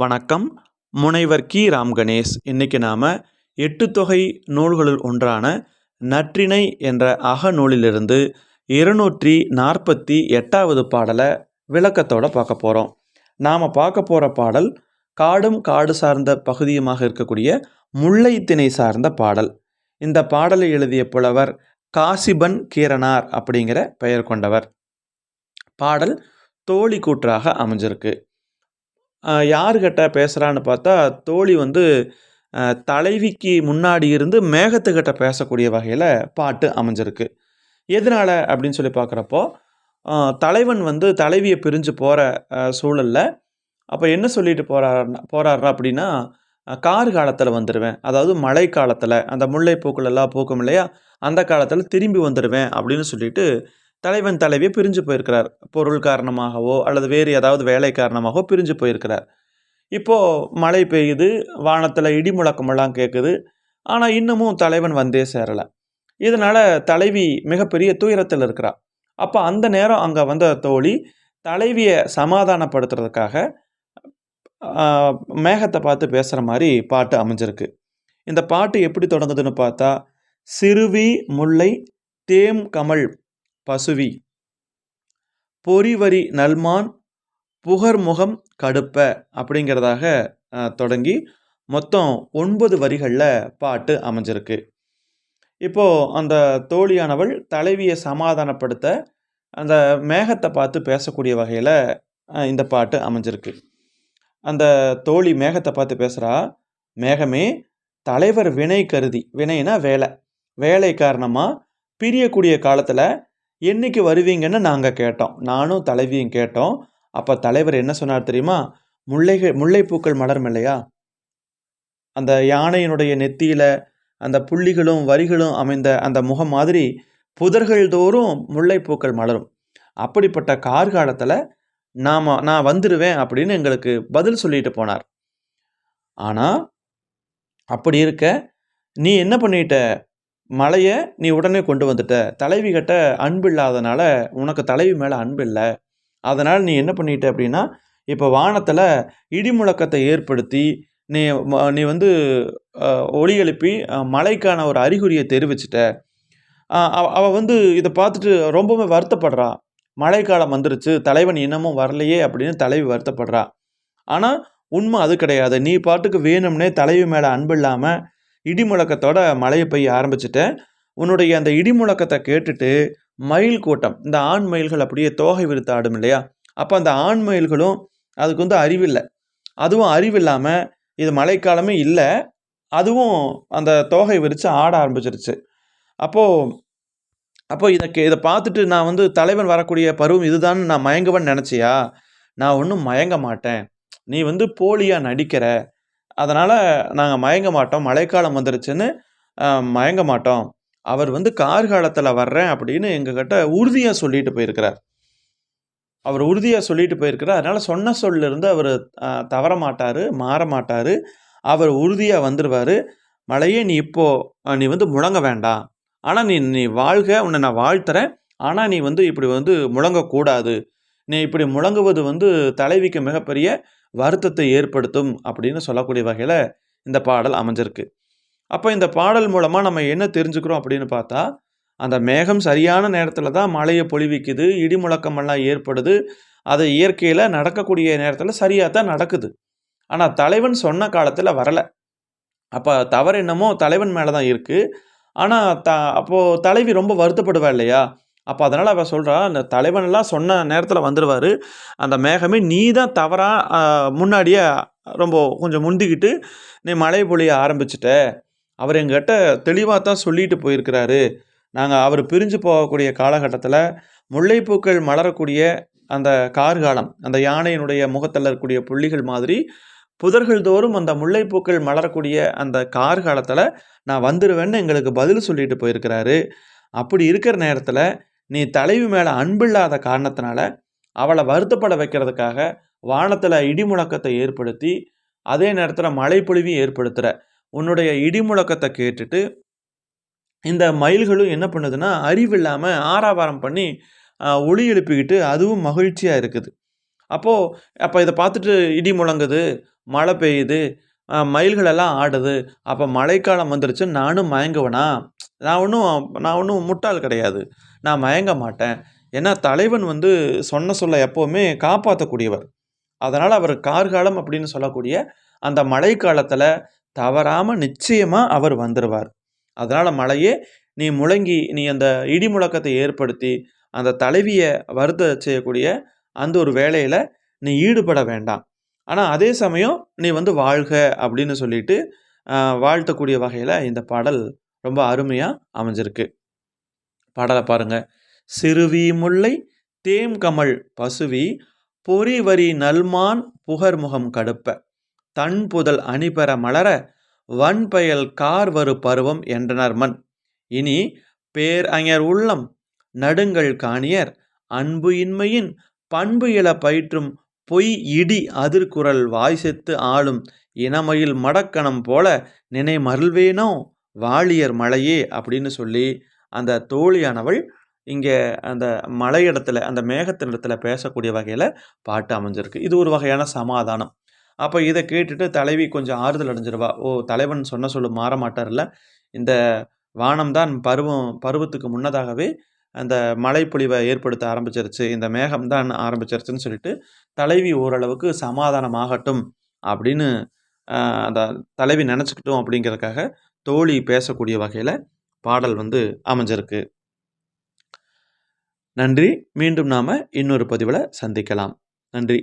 வணக்கம். முனைவர் கி. ராம் கணேஷ் இன்னைக்கு நாம் எட்டு தொகை நூல்களுள் ஒன்றான நற்றிணை என்ற அகநூலிலிருந்து இருநூற்றி நாற்பத்தி எட்டாவது பாடலை விளக்கத்தோடு பார்க்க போகிறோம் நாம் பார்க்க போகிற பாடல் காடும் காடு சார்ந்த பகுதியுமாக இருக்கக்கூடிய முல்லைத்திணை சார்ந்த பாடல். இந்த பாடலை எழுதிய புலவர் காசிபன் கீரனார் அப்படிங்கிற பெயர் கொண்டவர். பாடல் தோழி கூற்றாக அமைஞ்சிருக்கு. யாருக்கிட்ட பேசுகிறான்னு பார்த்தா தோழி வந்து தலைவிக்கு முன்னாடி இருந்து மேகத்துக்கிட்ட பேசக்கூடிய வகையில் பாட்டு அமைஞ்சிருக்கு. எதனால் அப்படின்னு சொல்லி பார்க்குறப்போ தலைவன் வந்து தலைவியை பிரிஞ்சு போகிற சூழலில் அப்போ என்ன சொல்லிட்டு போகிறாருன்னா போகிறாருனா அப்படின்னா கார் காலத்தில் வந்துடுவேன் அதாவது மழை காலத்தில் அந்த முல்லைப்பூக்கள் எல்லாம் பூக்கும் இல்லையா? அந்த காலத்தில் திரும்பி வந்துடுவேன் அப்படின்னு சொல்லிட்டு தலைவன் தலைவியை பிரிஞ்சு போயிருக்கிறார். பொருள் காரணமாகவோ அல்லது வேறு ஏதாவது வேலை காரணமாகவோ பிரிஞ்சு போயிருக்கிறார். இப்போது மழை பெய்யுது வானத்தில் இடி முழக்கமெல்லாம் கேட்குது ஆனால் இன்னமும் தலைவன் வந்தே சேரலை. இதனால் தலைவி மிகப்பெரிய துயரத்தில் இருக்கிறா. அப்போ அந்த நேரம் அங்கே வந்த தோழி தலைவியை சமாதானப்படுத்துறதுக்காக மேகத்தை பார்த்து பேசுகிற மாதிரி பாட்டு அமைஞ்சிருக்கு. இந்த பாட்டு எப்படி தொடங்குதுன்னு பார்த்தா சிறுவி முல்லை தேம் கமல் பசுவி. பொறிவரி நல்மான் புகர்முகம் கடுப்ப அப்படிங்கிறதாக தொடங்கி மொத்தம் ஒன்பது வரிகளில் பாட்டு அமைஞ்சிருக்கு. இப்போது அந்த தோழியானவள் தலைவியை சமாதானப்படுத்த அந்த மேகத்தை பார்த்து பேசக்கூடிய வகையில் இந்த பாட்டு அமைஞ்சிருக்கு. அந்த தோழி மேகத்தை பார்த்து பேசுகிறா மேகமே தலைவர் வினை கருதி வினைனா வேலை. வேலை காரணமாக பிரியக்கூடிய காலத்தில் என்னைக்கு வருவீங்கன்னு நாங்கள் கேட்டோம். நானும் தலைவியும் கேட்டோம். அப்போ தலைவர் என்ன சொன்னார் தெரியுமா? முல்லைகள் முல்லைப்பூக்கள் மலரும் இல்லையா? அந்த யானையினுடைய நெத்தியில் அந்த புள்ளிகளும் வரிகளும் அமைந்த அந்த முகம் மாதிரி புதர்கள் தோறும் முல்லைப்பூக்கள் மலரும். அப்படிப்பட்ட கார்காலத்தில் நாம் நான் வந்துடுவேன் அப்படின்னு எங்களுக்கு பதில் சொல்லிட்டு போனார். ஆனால் அப்படி இருக்க நீ என்ன பண்ணிட்ட? மலையை நீ உடனே கொண்டு வந்துட்ட. தலைவி கிட்ட அன்பு இல்லாதனால உனக்கு தலைவி மேலே அன்பு இல்லை. அதனால் நீ என்ன பண்ணிட்ட அப்படின்னா இப்போ வானத்தில் இடி முழக்கத்தை ஏற்படுத்தி நீ நீ வந்து ஒளி எழுப்பி மலைக்கான மழைக்கான ஒரு அறிகுறியை தெரிவிச்சிட்ட. அவ வந்து இதை பார்த்துட்டு ரொம்பவுமே வருத்தப்படுறா. மழைக்காலம் வந்துருச்சு தலைவன் இன்னமும் வரலையே அப்படின்னு தலைவி வருத்தப்படுறா. ஆனால் உண்மை அது கிடையாது. நீ பாட்டுக்கு வேணும்னே தலைவி மேலே அன்பு இல்லாமல் இடி முழக்கத்தோட மழையை பெய்ய ஆரம்பிச்சிட்டேன். உன்னுடைய அந்த இடி முழக்கத்தை கேட்டுட்டு மயில் கூட்டம் இந்த ஆண் மயில்கள் அப்படியே தோகை விரித்து ஆடும் இல்லையா? அப்போ அந்த ஆண் மயில்களும் அதுக்கு வந்து அறிவில்லை. அதுவும் அறிவில்லாமல் இது மழைக்காலமே இல்லை. அதுவும் அந்த தோகை விரித்து ஆட ஆரம்பிச்சிருச்சு. அப்போது அப்போது இதை கே இதை பார்த்துட்டு நான் வந்து தலைவன் வரக்கூடிய பருவம் இதுதான் நான் மயங்குவேன்னு நினச்சியா? நான் ஒன்றும் மயங்க மாட்டேன். நீ வந்து போலியாக நடிக்கிற. அதனால் நாங்கள் மயங்க மாட்டோம். மழைக்காலம் வந்துருச்சுன்னு மயங்க மாட்டோம். அவர் வந்து கார்காலத்தில் வர்றேன் அப்படின்னு எங்ககிட்ட உறுதியாக சொல்லிட்டு போயிருக்கிறார். அவர் உறுதியாக சொல்லிட்டு போயிருக்கிறார். அதனால் சொன்ன சொல்லிருந்து அவர் தவற மாட்டார் மாற மாட்டார். அவர் உறுதியாக வந்துடுவார் மழையே நீ இப்போது நீ வந்து முழங்க வேண்டாம். ஆனால் நீ நீ வாழ்க உன்னை நான் வாழ்த்துறேன். ஆனால் நீ வந்து இப்படி வந்து முழங்கக்கூடாது. நீ இப்படி முழங்குவது வந்து தலைவிக்கு மிகப்பெரிய வருத்தத்தை ஏற்படுத்தும் அப்படின்னு சொல்லக்கூடிய வகையில் இந்த பாடல் அமைஞ்சிருக்கு. அப்போ இந்த பாடல் மூலமாக நம்ம என்ன தெரிஞ்சுக்கிறோம் அப்படின்னு பார்த்தா அந்த மேகம் சரியான நேரத்தில் தான் மழையை பொழிவிக்குது இடி முழக்கமெல்லாம் ஏற்படுது அது இயற்கையில் நடக்கக்கூடிய நேரத்தில் சரியாக தான் நடக்குது. ஆனால் தலைவன் சொன்ன காலத்தில் வரலை. அப்போ தவறு என்னமோ தலைவன் மேலே தான் இருக்குது ஆனால் த அப்போது தலைவி ரொம்ப வருத்தப்படுவா இல்லையா? அப்போ அதனால் அவள் சொல்கிறா அந்த தலைவனெல்லாம் சொன்ன நேரத்தில் வந்துடுவார் அந்த மேகமே நீ தான் தவறாக முன்னாடியே ரொம்ப கொஞ்சம் முந்திக்கிட்டு நீ மழை பொழிய ஆரம்பிச்சிட்ட. அவர் எங்கிட்ட தெளிவாக தான் சொல்லிட்டு போயிருக்கிறாரு. நாங்கள் அவர் பிரிஞ்சு போகக்கூடிய காலகட்டத்தில் முல்லைப்பூக்கள் மலரக்கூடிய அந்த கார்காலம் அந்த யானையினுடைய முகத்தில் இருக்கக்கூடிய புள்ளிகள் மாதிரி புதர்கள் தோறும் அந்த முல்லைப்பூக்கள் மலரக்கூடிய அந்த கார்காலத்தில் நான் வந்துடுவேன்னு எங்களுக்கு பதில் சொல்லிட்டு போயிருக்கிறாரு. அப்படி இருக்கிற நேரத்தில் நீ தலைவி மேலே அன்பில்லாத காரணத்தினால அவளை வருத்தப்பட வைக்கிறதுக்காக வானத்தில் இடி முழக்கத்தை ஏற்படுத்தி அதே நேரத்தில் மழைப்பொழிவையும் ஏற்படுத்துகிற உன்னுடைய இடி முழக்கத்தை கேட்டுட்டு இந்த மயில்களும் என்ன பண்ணுதுன்னா அறிவில்லாமல் ஆறாவாரம் பண்ணி ஒளி எழுப்பிக்கிட்டு அதுவும் மகிழ்ச்சியாக இருக்குது. அப்போது அப்போ இதை பார்த்துட்டு இடி முழங்குது மழை பெய்யுது மயில்களெல்லாம் ஆடுது. அப்போ மழைக்காலம் வந்துருச்சு நானும் மயங்குவனா? நான் ஒன்றும் நான் ஒன்றும் முட்டாள் கிடையாது. நான் மயங்க மாட்டேன். ஏன்னா தலைவன் வந்து சொன்ன சொல்ல எப்போவுமே காப்பாற்றக்கூடியவர் அதனால் அவர் கார்காலம் அப்படின்னு சொல்லக்கூடிய அந்த மழை காலத்தில் தவறாமல் நிச்சயமாக அவர் வந்துடுவார் அதனால் மழையே நீ முழங்கி நீ அந்த இடி முழக்கத்தை ஏற்படுத்தி, அந்த தலைவியை வருத்த செய்யக்கூடிய அந்த ஒரு வேலையில் நீ ஈடுபட வேண்டாம். ஆனால் அதே சமயம் நீ வந்து வாழ்க அப்படின்னு சொல்லிட்டு வாழ்த்தக்கூடிய வகையில் இந்த பாடல் ரொம்ப அருமையாக அமைஞ்சிருக்கு. பாடலை பாருங்கள் "சிறுவி முல்லை தேம்கமழ் பசுவி பொறிவரி நல்மான் புகர்முகம் கடுப்ப, தன்புதல் அணிபெற மலர வன்பயல் கார்வரு பருவம் என்றனர்மன். இனி பேரஞர் உள்ளம் நடுங்கல் காணியர் அன்பு இன்மையின் பண்பு இல பயிற்றும் பொய் இடி அதிர்குரல் வாய்செத்து ஆளும் இனமயில் மடக்கணம் போல நினை மருள்வேனோ வாழியர் மலையே அப்படின்னு சொல்லி அந்த தோழியானவள் இங்கே அந்த மலையிடத்துல, அந்த மேகத்தின் இடத்துல பேசக்கூடிய வகையில் பாட்டு அமைஞ்சிருக்கு. இது ஒரு வகையான சமாதானம். அப்போ இதை கேட்டுட்டு தலைவி கொஞ்சம் ஆறுதல் அடைஞ்சிருவா. ஓ! தலைவன் சொன்ன சொல்லு மாற மாட்டார்ல. இந்த வானம் தான் பருவம் பருவத்துக்கு முன்னதாகவே அந்த மழைப்பொழிவை ஏற்படுத்த ஆரம்பிச்சிருச்சு. இந்த மேகம் தான் ஆரம்பிச்சிருச்சுன்னு சொல்லிட்டு, தலைவி ஓரளவுக்கு சமாதானம் ஆகட்டும் அப்படின்னு அந்த தலைவி நினச்சிக்கிட்டோம் அப்படிங்கிறதுக்காக தோழி பேசக்கூடிய வகையில் பாடல் வந்து அமைஞ்சிருக்கு. நன்றி. மீண்டும் நாம் இன்னொரு பதிவில் சந்திக்கலாம். நன்றி.